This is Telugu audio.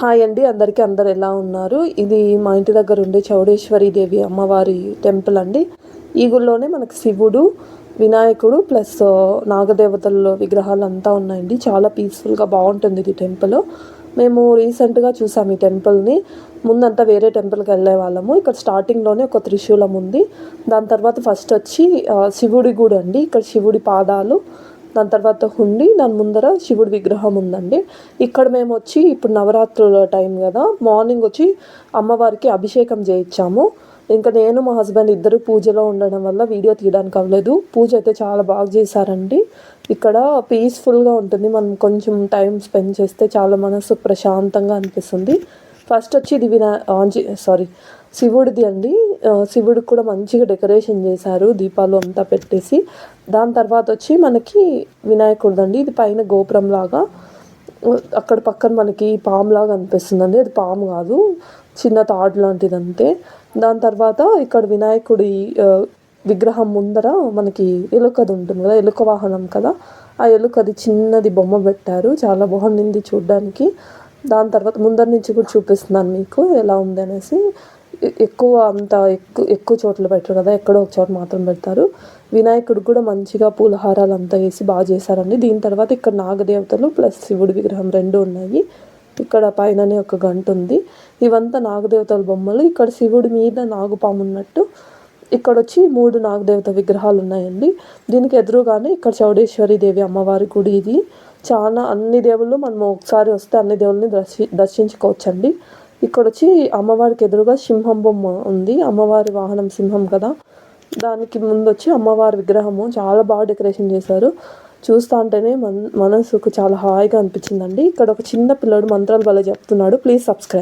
హాయ్ అండి అందరికీ అందరు ఎలా ఉన్నారు? ఇది మా ఇంటి దగ్గర ఉండే చౌడేశ్వరి దేవి అమ్మవారి టెంపుల్ అండి. ఈ గుళ్ళోనే మనకు శివుడు వినాయకుడు ప్లస్ నాగదేవతల విగ్రహాలు అంతా ఉన్నాయండి. చాలా పీస్ఫుల్గా బాగుంటుంది ఇది టెంపుల్. మేము రీసెంట్గా చూసాము ఈ టెంపుల్ని. ముందంతా వేరే టెంపుల్కి వెళ్ళే వాళ్ళము. ఇక్కడ స్టార్టింగ్లోనే ఒక త్రిశూలం ఉంది. దాని తర్వాత ఫస్ట్ వచ్చి శివుడి గుడి అండి. ఇక్కడ శివుడి పాదాలు దాని తర్వాత హుండి దాని ముందర శివుడి విగ్రహం ఉందండి. ఇక్కడ మేము వచ్చి ఇప్పుడు నవరాత్రుల టైం కదా మార్నింగ్ వచ్చి అమ్మవారికి అభిషేకం చేయించాము. ఇంకా నేను మా హస్బెండ్ ఇద్దరు పూజలో ఉండడం వల్ల వీడియో తీయడానికి అవ్వలేదు. పూజ అయితే చాలా బాగా చేశారండి. ఇక్కడ పీస్ఫుల్గా ఉంటుంది. మనం కొంచెం టైం స్పెండ్ చేస్తే చాలా మనసు ప్రశాంతంగా అనిపిస్తుంది. ఫస్ట్ వచ్చి ఇది వినా ఆంజీ సారీ శివుడిది అండి. శివుడికి కూడా మంచిగా డెకరేషన్ చేశారు దీపాలు అంతా పెట్టేసి. దాని తర్వాత వచ్చి మనకి వినాయకుడిది అండి ఇది పైన గోపురం లాగా అక్కడ పక్కన మనకి పాము లాగా అనిపిస్తుందండి. అది పాము కాదు చిన్న తాడు లాంటిది అంతే దాని తర్వాత ఇక్కడ వినాయకుడి విగ్రహం ముందర మనకి ఎలుకది ఉంటుంది కదా ఎలుక వాహనం కదా. ఆ ఎలుకది చిన్నది బొమ్మ పెట్టారు. చాలా బాగుంది చూడ్డానికి. దాని తర్వాత ముందర నుంచి కూడా చూపిస్తున్నాను మీకు ఎలా ఉంది అనేసి. ఎక్కువ అంత ఎక్కువ ఎక్కువ చోట్ల పెట్టరు కదా ఎక్కడో ఒక చోట మాత్రం పెడతారు. వినాయకుడు కూడా మంచిగా పూలహారాలు అంతా వేసి బాగా చేశారండి. దీని తర్వాత ఇక్కడ నాగదేవతలు ప్లస్ శివుడి విగ్రహం రెండు ఉన్నాయి. ఇక్కడ పైననే ఒక గంట ఉంది. ఇవంతా నాగదేవతల బొమ్మలు. ఇక్కడ శివుడి మీద నాగుపాము ఉన్నట్టు ఇక్కడ వచ్చి మూడు నాగదేవత విగ్రహాలు ఉన్నాయండి. దీనికి ఎదురుగానే ఇక్కడ చౌడేశ్వరి దేవి అమ్మవారి గుడి ఇది. చాలా అన్ని దేవుళ్ళు మనం ఒకసారి వస్తే అన్ని దేవుళ్ళని దర్శి దర్శించుకోవచ్చండి. ఇక్కడ వచ్చి అమ్మవారికి ఎదురుగా సింహం బొమ్మ ఉంది. అమ్మవారి వాహనం సింహం కదా. దానికి ముందు వచ్చి అమ్మవారి విగ్రహము చాలా బాగా డెకరేషన్ చేశారు. చూస్తా అంటేనే మన మనసుకు చాలా హాయిగా అనిపించిందండి. ఇక్కడ ఒక చిన్న పిల్లడు మంత్రాలు వల్ల చెప్తున్నాడు. Please subscribe.